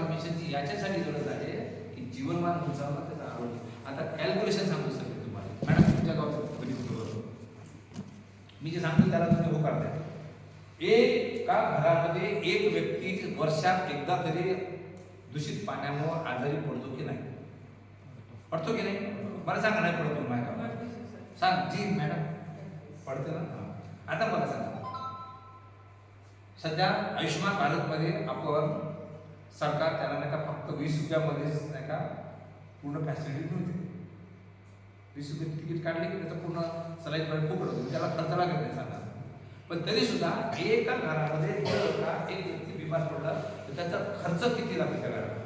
मिशनची याच्यासाठी गरज आहे की जीवनमान उंचावणं त्याचा आवड आता कॅल्क्युलेशन सांगू शकते तुम्हाला. मॅडम तुमच्या गावचं गणित बरोबर. मी जे सांगतो त्याला तुम्ही हो करताय एका घरामध्ये एक व्यक्ती वर्षात एकदा तरी दूषित पाण्यामुळे आजारी पडतो की नाही? पडतो की नाही? मला सांगा नाही पडतो माझ्या सांग. जी मॅडम. पडते ना. आता मला सांगा. सध्या आयुष्यमान भारतमध्ये आपण सरकार त्याला नाही का फक्त वीस रुपयामध्येच नाही का पूर्ण फॅसिलिटी मिळते वीस रुपये तिकीट काढले की त्याचं पूर्ण सलाईन पण खूप होतं म्हणजे त्याला खर्च लागत नाही सांगा पण तरी सुद्धा एका घरामध्ये एक व्यक्ती बिमार पडला तर त्याचा खर्च किती लागतो त्या घराला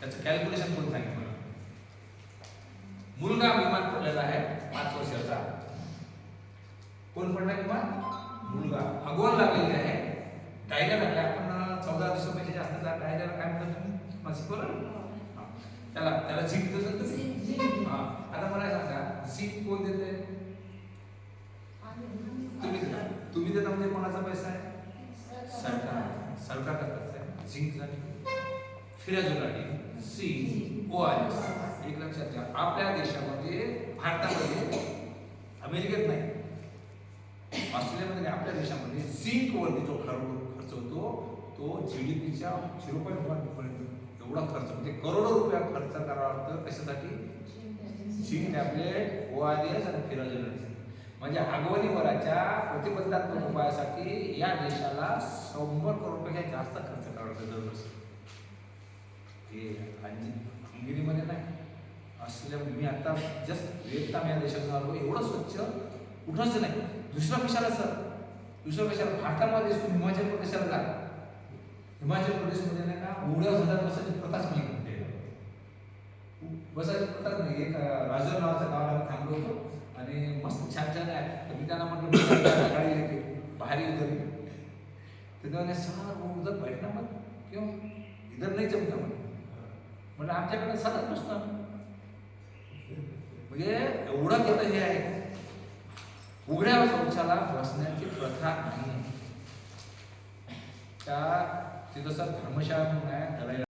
त्याचं कॅल्क्युलेशन कोण सांगितलं? मला? मुलगा बिमार पडलेला आहे पाच वर्षाचा. कोण पडला किंवा मुलगा. अगोन लागलेली आहे. डायरिया लागल्या आपण बरं. त्याला त्याला झीक देतात तुम्ही? हा. आता मला सांगा झीक कोण देते तुम्ही देता. तुम्ही देता म्हणजे कोणाचा पैसा आहे? सरकार. सरकार पैसा आहे झिंकसाठी फिराजोसाठी सी ओ एस एक लक्षात घ्या आपल्या देशामध्ये भारतामध्ये अमेरिकेत नाही. ऑस्ट्रेलियामध्ये नाही, आपल्या देशामध्ये झिंक वरती जो खर्च होतो तो जीडीपीच्या झिरो पॉईंट वन पर्यंत. एवढा खर्च म्हणजे करोडो रुपया खर्च करावा लागतो कशासाठी? Zinc tablet O R S आणि फिरोजन म्हणजे आगवणीवराच्या प्रतिबंधात्मक उपायासाठी या देशाला शंभर करोडपेक्षा जास्त खर्च करावा लागतो दरवर्षी. हे हंगेरीमध्ये नाही. असल्यामुळे मी आता जस्ट व्हिएतनाम या देशात आलो एवढं स्वच्छ कुठंच नाही. दुसऱ्या देशाला सर? दुसऱ्या देशाला भारतामध्ये हिमाचल प्रदेशाला जा. हिमाचल प्रदेशमध्ये नाही का उघड्या हजार बसायची प्रथाच नाही म्हणते बसायची प्रथाच नाही एक अं, राजूर गाव आम्ही थांबलो होतो आणि मस्त छान छान आहे. तर मी त्यांना म्हटलं "बसा, गाडी बाहेर उधर ते म्हणे सर वो उधर बैठना मत इधर नाही जमता मग म्हणजे आमच्याकडे सतत नसतं. म्हणजे एवढं तिथं हे आहे. उघड्या शौचाला बसण्याची प्रथा नाही त्या तिथं सर धर्मशाळा म्हणून आहे दलाई